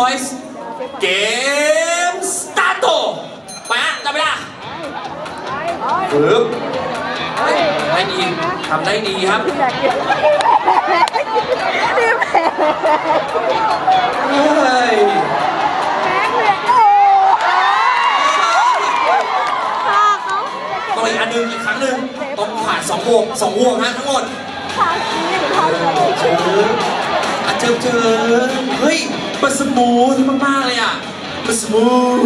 choice เกมสตาร์ทไปฮะจับเวลาปึ๊บเฮ้ยได้ดีทำได้ดีครับเฮ้ยต้องอีกอันหนึ่งอีกครั้งหนึ่งต้องผ่านสองวงสองวงฮะทั้งหมด เจออะเจอเจอเฮ้ย มันสมูทมากๆเลยอะ มันสมูท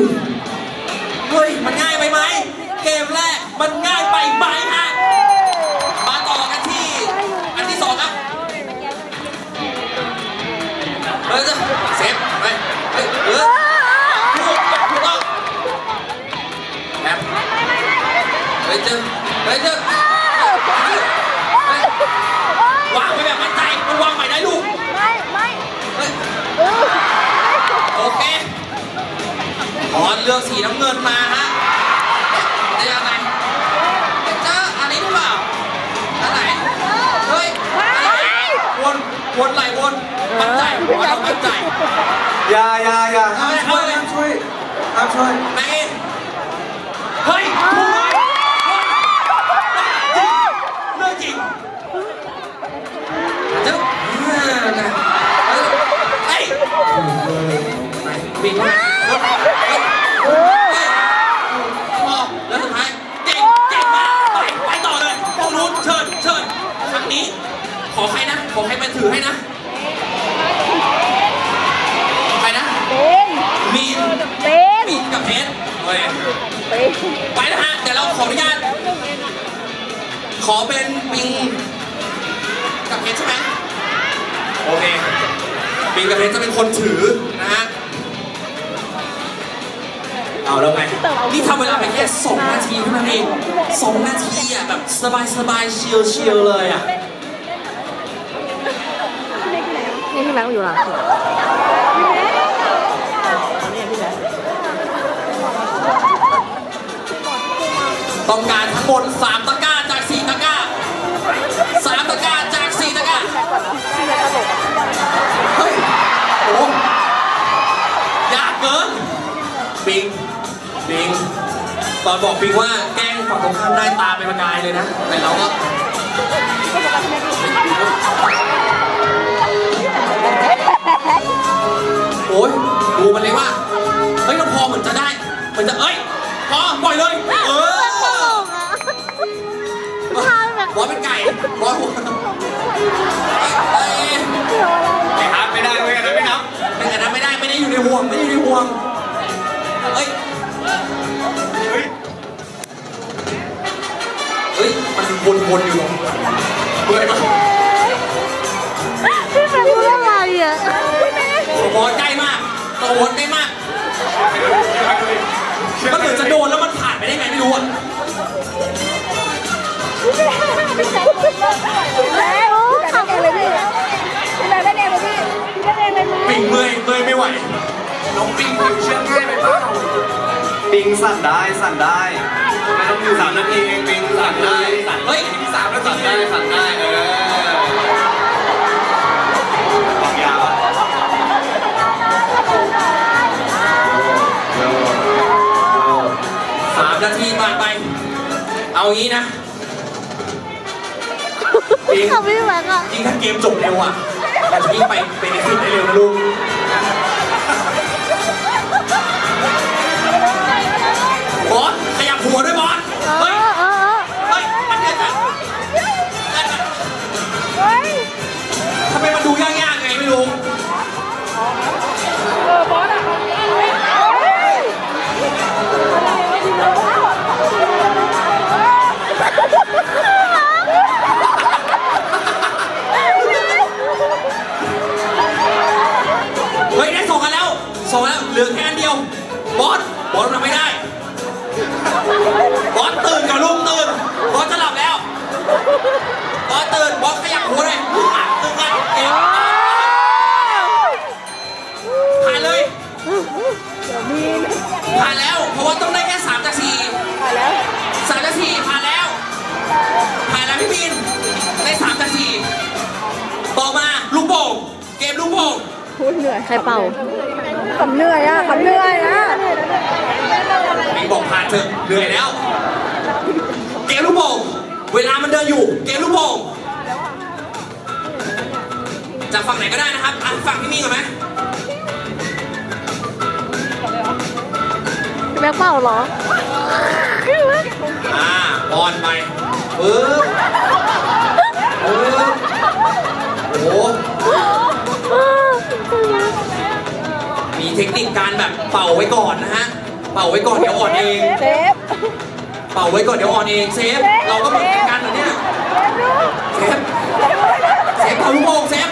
เฮ้ย มันง่ายไปไหม เกมแรก มันง่ายไปไหมฮะ มั่นใจว่าเรามั่นใจอย่าอย่าอย่าห้ามเอาช่วยเลยห้ามช่วยห้ามช่วยแม่งเองเฮ้ยถูก มีนกับเพชรเฮ้ยไปนะฮะเดี๋ยวเราขออนุญาต ขอเป็นปิงกับเพชรใช่ไหมโอเคปิงกับเพชรจะเป็นคนถือนะฮะเอาแล้วไงนี่ทำเวลาไปแค่สองนาทีเท่านั้นเองสองนาทีอะแบบสบายสบายๆเชียวเชียวๆเลยอะนี่พี่แม็กซ์อยู่หลังสุด ต้องการทั้งหมด3ตะกร้าจาก 4 ตะกร้า3ตะกร้าจาก 4 ตะกร้าเฮ้ยโอ้ยากเกินปิงปิงตอนบอกปิงว่าแกล้งฝั่งตรงข้ามได้ตาเป็นประกายเลยนะ แต่เราก็ วนๆอยู่เบื่อปะพี่แม็กซ์พูดอะไรอะบอสใกล้มากตัววนใกล้มากมันเหมือนจะโดนแล้วมันผ่านไปได้ไงไม่รู้อะโอ้ขับเลยพี่พี่แม็กซ์ได้เองเลยพี่พี่ได้เองเลยมั้ยปิงเมื่อยเมื่อยไม่ไหวน้องปิงปิงเชื่อง่ายไปเปล่าปิงสั่นได้สั่นได้ไม่ต้องอยู่สามนาทีเองปิงสั่นได้ามนาทีผ่านไป เอางี้นะปิงขับพี่แม็กซ์อะจริงถ้าเกมจบเร็วอะเราจะยิ่งไปเป็นในฟิตได้เร็วนะลูก ส่งแล้วเหลือแค่อันเดียว บอส บอสทำไม่ได้ บอสตื่นกับลูกตื่น บอสจะหลับแล้ว บอสตื่น บอสขยับหัวเลยอะตื่นกันเก่ง พูดเหนื่อยนื่อยใครเป่าขำเหนื่อยอะขำเหนื่อยอะปิงบอกผ่านเถอะเหนื่อยแล้ว เกมลูกโป่งเวลามันเดินอยู่ เกมลูกโป่งจากฝั่งไหนก็ได้นะครับอะฝั่งพี่มีก่อนไหมพี่แม็กเป่าเหรอ อ่าบอลไปปึ๊บ เป่าไว้ก่อนนะฮะ เป่าไว้ก่อนเดี๋ยวอ่อนเอง เซฟเป่าไว้ก่อนเดี๋ยวอ่อนเองเซฟ เราก็เหมือนกันเหรอเนี่ย เซฟ เซฟเป่าลูกโป่งเซฟ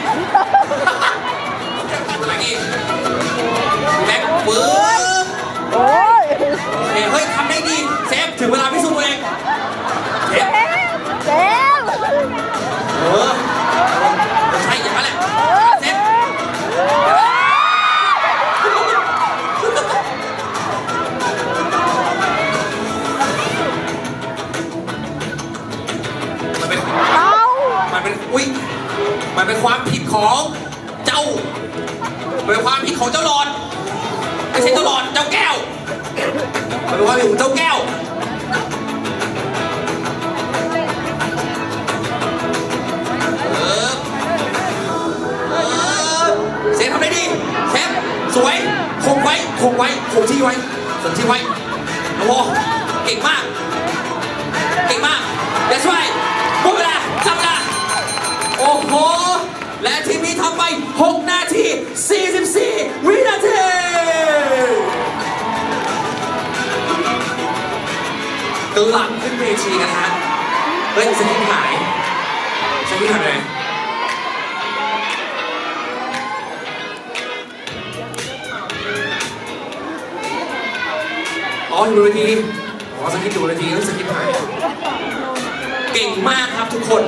เป็นความผิดของเจ้า เป็นความผิดของเจ้าหลอด ไม่ใช่เจ้าหลอด เจ้าแก้ว เป็นความผิดของเจ้าแก้ว เออ เออ เซฟทำได้ดีเซฟสวย คงไว้ คงไว้ คงที่ไว้ คงที่ไว้ โอ้โห เก่งมาก เก่งมาก That's right โอ้โห และทีมนี้ทำไป 6 นาที 44 วินาทีกลับขึ้นเวทีกันฮะเฮ้ยสกิปหายสกิปหายไปไหนอ๋ออยู่บนเวทีอ๋อสกิปอยู่บนเวทีเฮ้ยสกิปหาย เก่งมากครับทุกคน